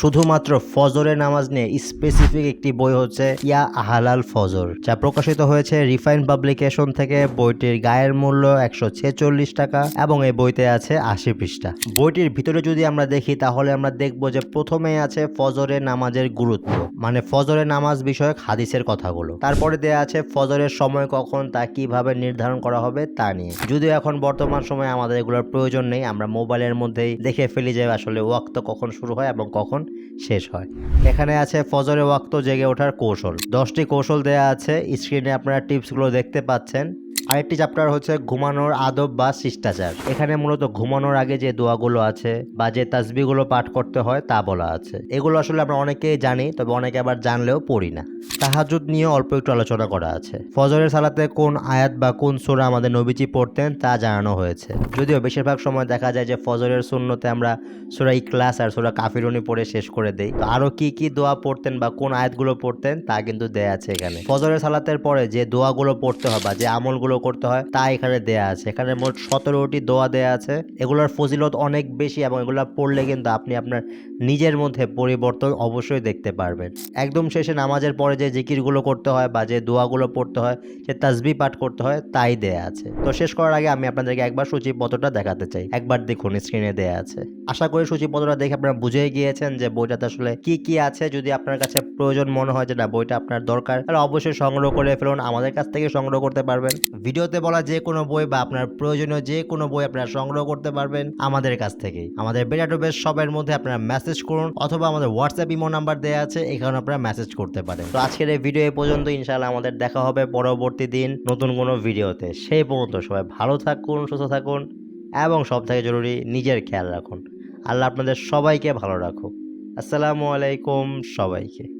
শুধুমাত্র ফজরের নামাজ নিয়ে স্পেসিফিক একটি বই হচ্ছে ইয়া আহালাল ফজর, যা প্রকাশিত হয়েছে রিফাইন পাবলিকেশন থেকে। বইটির গায়ের মূল্য একশো ছেচল্লিশ টাকা এবং এই বইতে আছে আশি পৃষ্ঠা। বইটির ভিতরে যদি আমরা দেখি, তাহলে আমরা দেখব যে প্রথমেই আছে ফজরের নামাজের গুরুত্ব মানে ফজরের নামাজ বিষয়ক হাদিসের কথাগুলো। তারপরে দেয়া আছে ফজরের সময় কখন, তা কীভাবে নির্ধারণ করা হবে, তা নিয়ে। যদিও এখন বর্তমান সময়ে আমাদের এগুলোর প্রয়োজন নেই, আমরা মোবাইলের মধ্যেই দেখে ফেলি যে আসলে ওয়াক্ত কখন শুরু হয় এবং কখন শেষ হয়। এখানে আছে ফজরে ওয়াক্ত জেগে ওঠার কৌশল। দশটি কৌশল দেয়া আছে। স্ক্রিনে আপনারা টিপসগুলো দেখতে পাচ্ছেন। আরেকটি চ্যাপ্টার হচ্ছে ঘুমানোর আদব বা শিষ্টাচার। এখানে মূলত ঘুমানোর আগে যে দোয়াগুলো আছে বা যে তাসবিগুলো পাঠ করতে হয় তা বলা আছে। এগুলো আসলে আমরা অনেকেই জানি, তবে অনেকে আবার জানলেও পড়ি না। তাহাজুদ নিয়ে অল্প একটু আলোচনা করা আছে। ফজরের সালাতে কোন আয়াত বা কোন সুরা আমাদের নবীজি পড়তেন তা জানানো হয়েছে। যদিও বেশিরভাগ সময় দেখা যায় যে ফজরের শূন্যতে আমরা সুরা ইকলাস আর সুরা কাফিরুনি পড়ে শেষ করে দেই। তো আরও কি কি দোয়া পড়তেন বা কোন আয়াতগুলো পড়তেন তা কিন্তু দেয়া আছে এখানে। ফজরের সালাতের পরে যে দোয়াগুলো পড়তে হয় বা যে আমলগুলো করতে হয়, তা এখানে দেয়া আছে। এখানে মোট সতেরোটি দোয়া দেয়া আছে। এগুলোর ফজিলত অনেক বেশি এবং এগুলো পড়লে কিন্তু আপনি আপনার নিজের মধ্যে পরিবর্তন অবশ্যই দেখতে পারবেন। একদম শেষে নামাজের পরে যে জিকিরগুলো করতে হয় বা যে দোয়াগুলো পড়তে হয়, যে তাসবি পাঠ করতে হয়, তাই দেয়া আছে। তো শেষ করার আগে আমি আপনাদেরকে একবার সূচিপত্রটা দেখাতে চাই। একবার দেখুন স্ক্রিনে দেয়া আছে। আশা করি সূচিপত্রটা দেখে আপনারা বুঝে গিয়েছেন যে বইটাতে আসলে কি কি আছে। যদি আপনার কাছে প্রয়োজন মনে হয় যে না, বইটা আপনার দরকার, তাহলে অবশ্যই সংগ্রহ করে ফেলুন। আমাদের কাছ থেকে সংগ্রহ করতে পারবেন। ভিডিওতে বলা যে কোনো বই বা আপনার প্রয়োজনীয় যে কোনো বই আপনারা সংগ্রহ করতে পারবেন আমাদের কাছ থেকেই আমাদের বেটাটোবেস শপের মধ্যে আপনারা মেসেজ করুন অথবা আমাদের হোয়াটসঅ্যাপ ইমো নাম্বার দেওয়া আছে এখানে আপনারা মেসেজ করতে পারেন। তো আজকের এই ভিডিও এই পর্যন্ত ইনশাআল্লাহ আমাদের দেখা হবে পরবর্তী দিন নতুন কোনো ভিডিওতে সেই পর্যন্ত সবাই ভালো থাকুন, সুস্থ থাকুন এবং সব থেকে জরুরি নিজের খেয়াল রাখুন। আল্লাহ আপনাদের সবাইকে ভালো রাখুক। আসসালামু আলাইকুম সবাইকে।